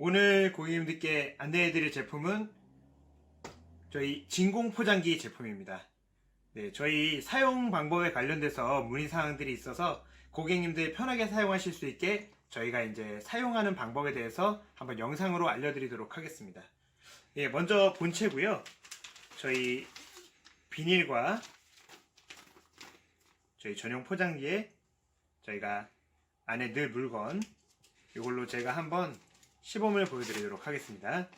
오늘 고객님들께 안내해드릴 제품은 저희 진공 포장기 제품입니다. 네, 저희 사용 방법에 관련돼서 문의사항들이 있어서 고객님들 편하게 사용하실 수 있게 저희가 이제 사용하는 방법에 대해서 한번 영상으로 알려드리도록 하겠습니다. 예, 먼저 본체고요. 저희 비닐과 저희 전용 포장기에 저희가 안에 늘 물건 이걸로 제가 한번 시범을 보여드리도록 하겠습니다.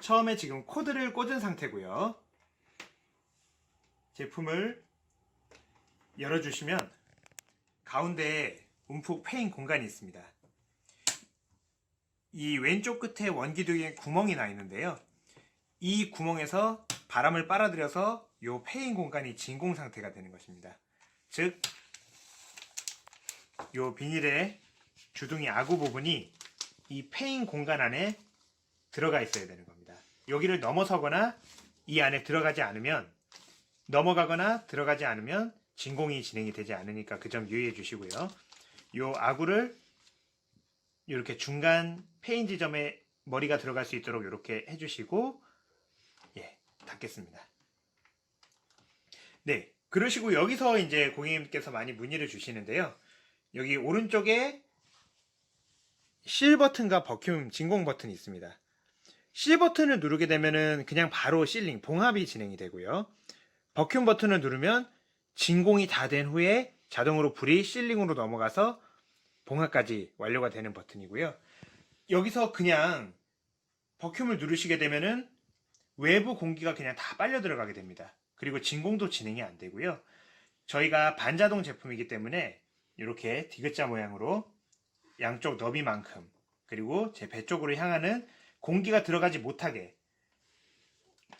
처음에 지금 코드를 꽂은 상태고요. 제품을 열어주시면 가운데에 움푹 패인 공간이 있습니다. 이 왼쪽 끝에 원기둥에 구멍이 나 있는데요. 이 구멍에서 바람을 빨아들여서 이 패인 공간이 진공 상태가 되는 것입니다. 즉, 이 비닐의 주둥이 아구 부분이 이 패인 공간 안에 들어가 있어야 되는 겁니다. 여기를 넘어서거나 이 안에 들어가지 않으면 넘어가거나 들어가지 않으면 진공이 진행이 되지 않으니까 그 점 유의해 주시고요. 이 아구를 이렇게 중간 페인 지점에 머리가 들어갈 수 있도록 이렇게 해주시고 예 닫겠습니다. 네 그러시고 여기서 이제 고객님께서 많이 문의를 주시는데요. 여기 오른쪽에 실 버튼과 버큐um 진공 버튼이 있습니다. 실 버튼을 누르게 되면은 그냥 바로 실링 봉합이 진행이 되고요. 버큐um 버튼을 누르면 진공이 다 된 후에 자동으로 불이 실링으로 넘어가서 봉합까지 완료가 되는 버튼이고요. 여기서 그냥 버큐um을 누르시게 되면은 외부 공기가 그냥 다 빨려 들어가게 됩니다. 그리고 진공도 진행이 안 되고요. 저희가 반자동 제품이기 때문에 이렇게 디귿자 모양으로 양쪽 너비만큼 그리고 제 배 쪽으로 향하는 공기가 들어가지 못하게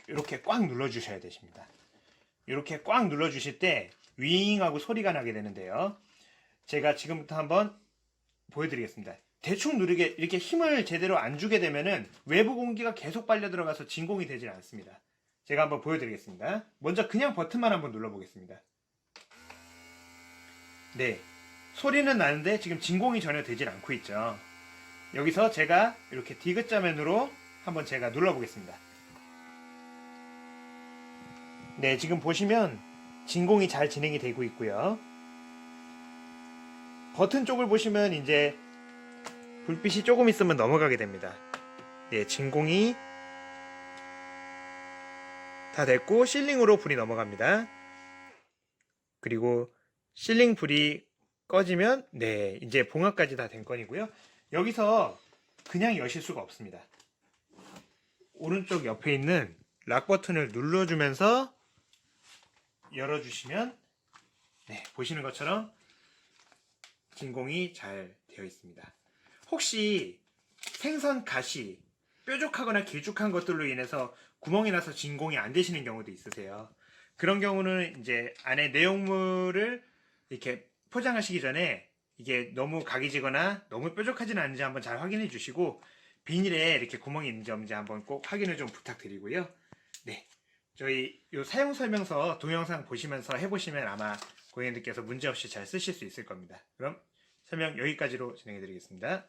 이렇게 꽉 눌러 주셔야 되십니다. 이렇게 꽉 눌러 주실 때 윙하고 소리가 나게 되는데요. 제가 지금부터 한번 보여드리겠습니다. 대충 누르게 이렇게 힘을 제대로 안 주게 되면은 외부 공기가 계속 빨려 들어가서 진공이 되질 않습니다. 제가 한번 보여드리겠습니다. 먼저 그냥 버튼만 한번 눌러 보겠습니다. 네. 소리는 나는데 지금 진공이 전혀 되질 않고 있죠. 여기서 제가 이렇게 디귿자면으로 한번 제가 눌러보겠습니다. 네, 지금 보시면 진공이 잘 진행이 되고 있고요. 버튼 쪽을 보시면 이제 불빛이 조금 있으면 넘어가게 됩니다. 네, 진공이 다 됐고 실링으로 불이 넘어갑니다. 그리고 실링 불이 꺼지면 네, 이제 봉합까지 다 된 건이고요. 여기서 그냥 여실 수가 없습니다. 오른쪽 옆에 있는 락 버튼을 눌러주면서 열어주시면 네, 보시는 것처럼 진공이 잘 되어 있습니다. 혹시 생선 가시 뾰족하거나 길쭉한 것들로 인해서 구멍이 나서 진공이 안 되시는 경우도 있으세요. 그런 경우는 이제 안에 내용물을 이렇게 포장하시기 전에 이게 너무 각이 지거나 너무 뾰족하지는 않은지 한번 잘 확인해 주시고 비닐에 이렇게 구멍이 있는지 없는지 한번 꼭 확인을 좀 부탁드리고요. 네. 저희 요 사용 설명서 동영상 보시면서 해보시면 아마 고객님들께서 문제없이 잘 쓰실 수 있을 겁니다. 그럼 설명 여기까지로 진행해 드리겠습니다.